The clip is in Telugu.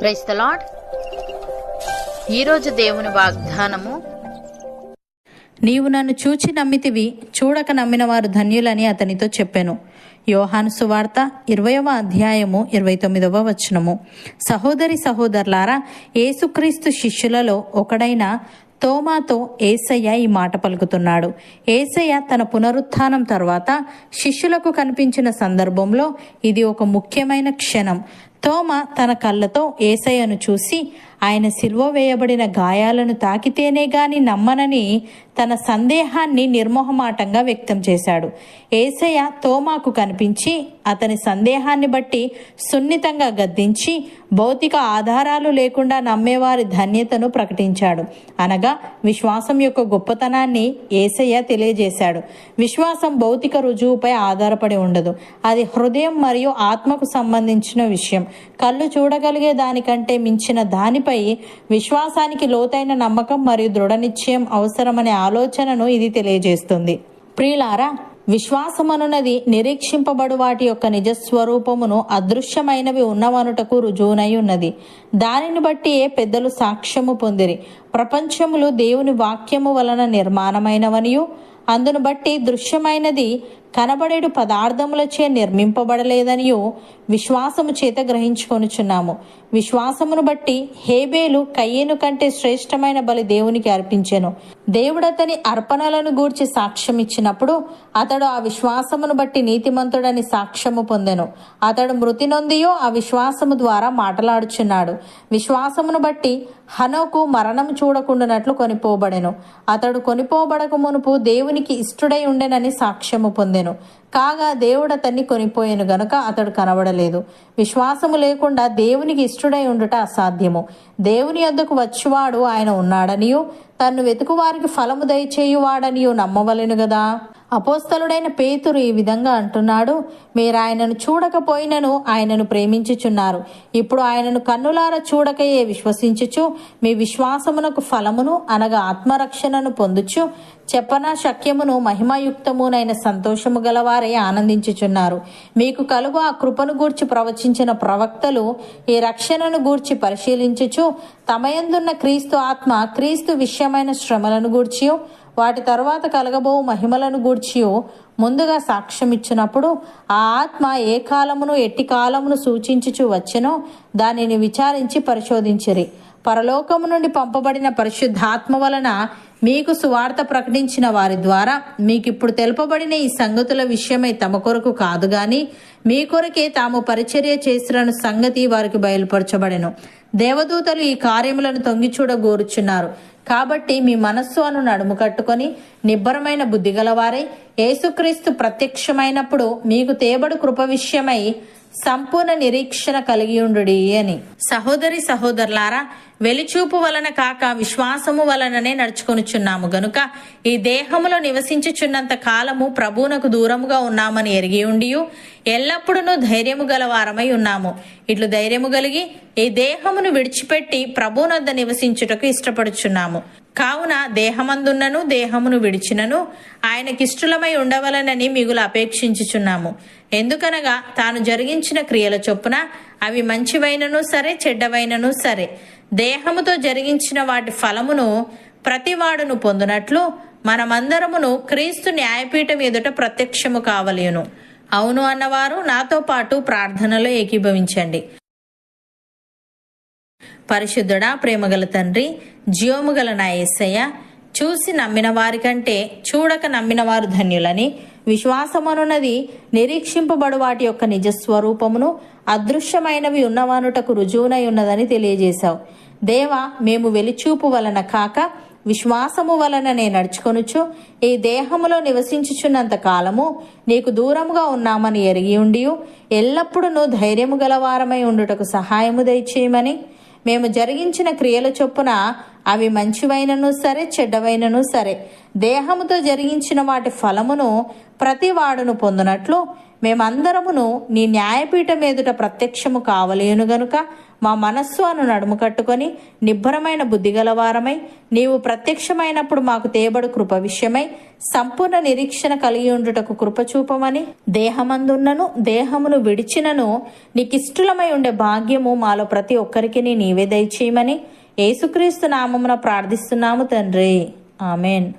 ప్రైస్ ద లాడ్ ఈరోజు దేవుని వాగ్దానము నీవు నన్ను చూచి నమ్మితివి చూడక నమ్మిన వారు ధన్యులని అతనితో చెప్పాను. యోహాను సువార్త ఇరవయవ అధ్యాయము ఇరవై తొమ్మిదవ వచనము. సహోదరి సహోదరులారా ఏసుక్రీస్తు శిష్యులలో ఒకడైన తోమాతో ఏసయ్య ఈ మాట పలుకుతున్నాడు. ఏసయ్య తన పునరుత్థానం తర్వాత శిష్యులకు కనిపించిన సందర్భంలో ఇది ఒక ముఖ్యమైన క్షణం. తోమ తన కళ్ళతో ఏసయ్యను చూసి ఆయన సిల్వ వేయబడిన గాయాలను తాకితేనే గాని నమ్మనని తన సందేహాన్ని నిర్మోహమాటంగా వ్యక్తం చేశాడు. ఏసయ్య తోమాకు కనిపించి అతని సందేహాన్ని బట్టి సున్నితంగా గద్దించి భౌతిక ఆధారాలు లేకుండా నమ్మేవారి ధన్యతను ప్రకటించాడు. అనగా విశ్వాసం యొక్క గొప్పతనాన్ని ఏసయ్య తెలియజేశాడు. విశ్వాసం భౌతిక రుజువుపై ఆధారపడి ఉండదు. అది హృదయం మరియు ఆత్మకు సంబంధించిన విషయం. కళ్ళు చూడగలిగే దానికంటే మించిన దానిపై విశ్వాసానికి లోతైన నమ్మకం మరియు దృఢ నిశ్చయం అవసరమనే ఆలోచనను ఇది తెలియజేస్తుంది. ప్రియులారా విశ్వాసమనున్నది నిరీక్షింపబడు వాటి యొక్క నిజస్వరూపమును అదృశ్యమైనవి ఉన్నవనుటకు రుజువునై ఉన్నది. దానిని బట్టి ఏ పెద్దలు సాక్ష్యము పొందిరి. ప్రపంచములు దేవుని వాక్యము వలన నిర్మాణమైనవనియు అందును బట్టి దృశ్యమైనది కనబడేడు పదార్థములచే నిర్మింపబడలేదనియు విశ్వాసము చేత గ్రహించుకొనుచున్నాము. విశ్వాసమును బట్టి హేబేలు కయ్యేను కంటే శ్రేష్టమైన బలి దేవునికి అర్పించెను. దేవుడతని అర్పణలను గూర్చి సాక్ష్యం ఇచ్చినప్పుడు అతడు ఆ విశ్వాసమును బట్టి నీతిమంతుడని సాక్ష్యము పొందెను. అతడు మృతి నొందియో ఆ విశ్వాసము ద్వారా మాటలాడుచున్నాడు. విశ్వాసమును బట్టి హనోకు మరణం చూడకుండానట్లు కొనిపోబడెను. అతడు కొనిపోబడక మునుపు దేవునికి ఇష్టుడై ఉండెనని సాక్ష్యము పొందెను. కాగా దేవుడు అతన్ని కొనిపోయాను గనుక అతడు కనబడలేదు. విశ్వాసము లేకుండా దేవునికి ఇష్టుడై ఉండుట అసాధ్యము. దేవుని యొద్దకు వచ్చువాడు ఆయన ఉన్నాడనియు తన్ను వెతుకువారికి ఫలము దయచేయువాడనియు నమ్మవలెను గదా? అపోస్తలుడైన పేతురు ఈ విధంగా అంటున్నాడు మీరు ఆయనను చూడకపోయినను ఆయనను ప్రేమించుచున్నారు. ఇప్పుడు ఆయనను కన్నులార చూడకయే విశ్వసించుచు మీ విశ్వాసమునకు ఫలమును అనగా ఆత్మరక్షణను పొందుచు చెప్పన శక్యమును మహిమాయుక్తమునైన సంతోషము గలవారే ఆనందించుచున్నారు. మీకు కలుగు ఆ కృపను గూర్చి ప్రవచించిన ప్రవక్తలు ఈ రక్షణను గూర్చి పరిశీలించుచు తమయందున్న క్రీస్తు ఆత్మ క్రీస్తు విషయమైన శ్రమలను గూర్చి వాటి తరువాత కలగబో మహిమలను గూర్చి ముందుగా సాక్ష్యం ఇచ్చినప్పుడు ఆ ఆత్మ ఏ కాలమును ఎట్టి కాలమును సూచించుచు వచ్చెనో దానిని విచారించి పరిశోధించిరి. పరలోకము నుండి పంపబడిన పరిశుద్ధాత్మ వలన మీకు సువార్త ప్రకటించిన వారి ద్వారా మీకు ఇప్పుడు తెలుపబడిన ఈ సంగతుల విషయమై తమ కొరకు కాదు గాని మీ కొరకే తాము పరిచర్య చేసిన సంగతి వారికి బయలుపరచబడెను. దేవదూతలు ఈ కార్యములను తొంగి చూడగోరుచున్నారు. కాబట్టి మీ మనస్సు అను నడుము కట్టుకొని నిబ్బరమైన బుద్ధి గలవారై యేసుక్రీస్తు ప్రత్యక్షమైనప్పుడు మీకు తేబడు కృప విషయమై సంపూర్ణ నిరీక్షణ కలిగి ఉండు అని. సహోదరి సహోదరులారా వెలిచూపు వలన కాక విశ్వాసము వలననే నడుచుకొనుచున్నాము. గనుక ఈ దేహములో నివసించుచున్నంత కాలము ప్రభువునకు దూరముగా ఉన్నామని ఎరిగి ఉండియు ఎల్లప్పుడూ ధైర్యము గల వారమై ఉన్నాము. ఇట్లు ధైర్యము కలిగి ఈ దేహమును విడిచిపెట్టి ప్రభువునొద్ద నివసించుటకు ఇష్టపడుచున్నాము. కావున దేహమందున్నను దేహమును విడిచినను ఆయనకిష్టులమై ఉండవలనని మిగులు అపేక్షించుచున్నాము. ఎందుకనగా తాను జరిగించిన క్రియల చొప్పున అవి మంచివైనను సరే చెడ్డవైనను సరే. దేహముతో జరిగించిన వాటి ఫలమును ప్రతివాడును పొందునట్లు మనమందరమును క్రీస్తు న్యాయపీఠం ఎదుట ప్రత్యక్షము కావలేను అవును అన్నవారు నాతో పాటు ప్రార్థనలో ఏకీభవించండి. పరిశుద్ధుడా ప్రేమగల తండ్రి జీవముగల నా ఏసయ్య చూసి నమ్మిన వారికంటే చూడక నమ్మిన వారు ధన్యులని. విశ్వాసమనున్నది నిరీక్షింపబడు వాటి యొక్క నిజస్వరూపమును అదృశ్యమైనవి ఉన్నవానుటకు రుజువునై ఉన్నదని తెలియజేశావు. దేవా మేము వెలిచూపు వలన కాక విశ్వాసము వలననే నడుచుకొనుచు ఈ దేహములో నివసించుచున్నంత కాలము నీకు దూరముగా ఉన్నామని ఎరిగి ఉండియు. ఎల్లప్పుడూ ధైర్యము గలవారమై ఉండుటకు సహాయము దయచేయమని మేము జరిగించిన క్రియల చొప్పున అవి మంచివైనను సరే చెడ్డవైనను సరే. దేహముతో జరిగించిన వాటి ఫలమును ప్రతి వాడును పొందునట్లు మేమందరమును నీ న్యాయపీఠం ఎదుట ప్రత్యక్షము కావలేను గనుక మా మనస్సు అను నడుము కట్టుకొని నిబ్బరమైన బుద్ధిగలవారమై నీవు ప్రత్యక్షమైనప్పుడు మాకు తేబడు కృప విషయమై సంపూర్ణ నిరీక్షణ కలిగి ఉండుటకు కృపచూపమని దేహమందున్నను దేహమును విడిచినను నీకిష్టులమై ఉండే భాగ్యము మాలో ప్రతి ఒక్కరికి నీవే దయచేయమని యేసుక్రీస్తు నామమున ప్రార్థిస్తున్నాము తండ్రి. ఆమెన్.